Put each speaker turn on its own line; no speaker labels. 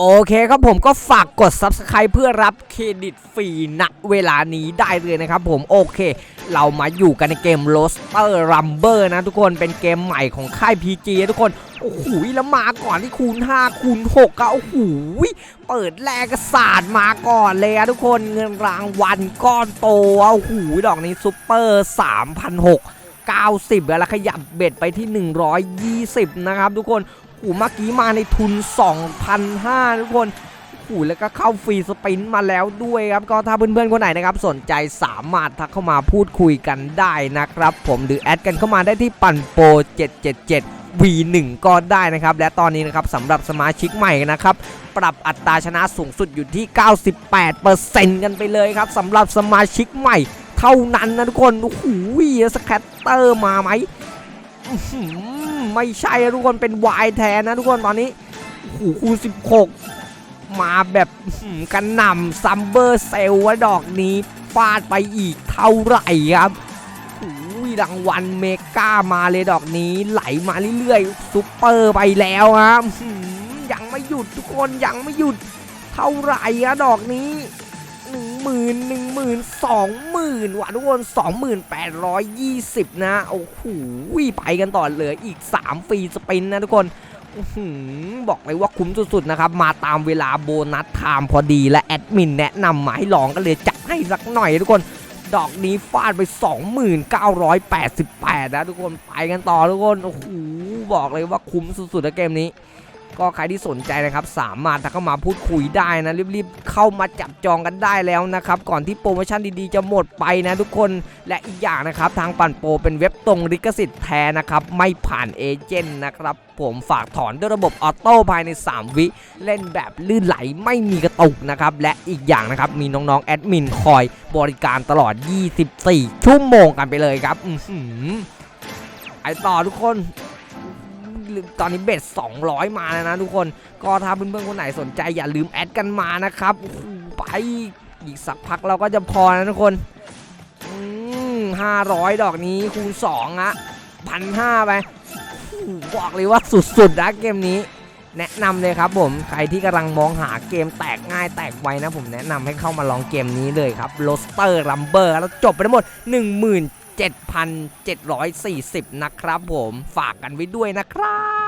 โอเคครับผมก็ฝากกด Subscribe เพื่อรับเครดิตฟรีณเวลานี้ได้เลยนะครับผมโอเค เรามาอยู่กันในเกม Roster Rumble นะทุกคนเป็นเกมใหม่ของค่าย PG นะทุกคน โอ้โหแล้วมาก่อนที่คูณ 5 คูณ6อะโอ้โหเปิดแรกก็สาดมาก่อนเลยอะทุกคนเงินรางวัลก้อนโตโอ้โหดอกนี้ซุปเปอร์3,600 90แล้วขยับเบ็ดไปที่ 120 นะครับทุกคน หเมื่อกี้มาในทุน 2,500 ทุกคนโอ้โหแล้วก็เข้าฟรีสปินมาแล้วด้วยครับ ก็ถ้าเพื่อนๆคนไหนนะครับ สนใจสามารถทักเข้ามาพูดคุยกันได้นะครับ ผมหรือแอดกันเข้ามาได้ที่ปั่นโปร777 V1 ก็ได้นะครับ และตอนนี้นะครับสำหรับสมาชิกใหม่นะครับ ปรับอัตราชนะสูงสุดอยู่ที่ 98%กันไปเลยครับสำหรับสมาชิกใหม่ เท่านั้นนะทุกคนโอ้โหสแคตเตอร์มาไหม ไม่ใช่นะทุกคนเป็นวายแทนนะทุกคนตอนนี้โอ้โหคูณ16มาแบบกันหน่ำซัมเบอร์เซลว่าดอกนี้ฟาดไปอีกเท่าไหร่ครับโอ้โหรางวัลเมกามาเลยดอกนี้ไหลมาเรื่อยๆซุปเปอร์ไปแล้วครับยังไม่หยุดทุกคนยังไม่หยุดเท่าไหร่อะดอกนี้ หนึ่งหมื่นหนึ่งหมื่นสองหมื่นว่ะทุกคนสองหมื่นแปดร้อยยี่สิบนะ โอ้โหไปกันต่อเหลืออีก 3 ฟรีสปินนะทุกคนบอกเลยว่าคุ้มสุดๆนะครับ มาตามเวลาโบนัสไทม์พอดีและแอดมินแนะนำมาให้ลองก็เลยจัดให้สักหน่อยทุกคน ดอกนี้ฟาดไป 2988 นะทุกคน ไปกันต่อทุกคน โอ้โห บอกเลยว่าคุ้มสุดๆนะเกมนี้ ก็ใครที่สนใจนะครับสามารถทักเข้ามาพูดคุยได้นะรีบๆเข้ามาจับจองกันได้แล้วนะครับก่อนที่โปรโมชั่นดีๆจะหมดไปนะทุกคนและอีกอย่างนะครับทางปั่นโปรเป็นเว็บตรงลิขสิทธิ์แท้นะครับไม่ผ่านเอเจนต์นะครับผมฝากถอนด้วยระบบออโต้ภายใน 3 วิ เล่นแบบลื่นไหลไม่มีกระตุกนะครับและอีกอย่างนะครับมีน้องๆแอดมินคอยบริการตลอด 24 ชั่วโมงกันไปเลยครับอือหือไอต่อทุกคน ตอนนี้เบ็ด200 มาแล้วนะทุกคน ก็ถ้าเพื่อนๆคนไหนสนใจอย่าลืมแอดกันมานะครับไปอีกสักพักเราก็จะพอนะทุกคนห้าร้อยดอกนี้คูณสองอะพันห้าไปบอกเลยว่าสุดๆนะเกมนี้ แนะนำเลยครับผมใครที่กำลังมองหาเกมแตกง่ายแตกไวนะผมแนะนำให้เข้ามาลองเกมนี้เลยครับ r o s t e r Rumber แล้วจบไปทั้งหมด 7,740 นะครับผม ฝากกันไว้ด้วยนะครับ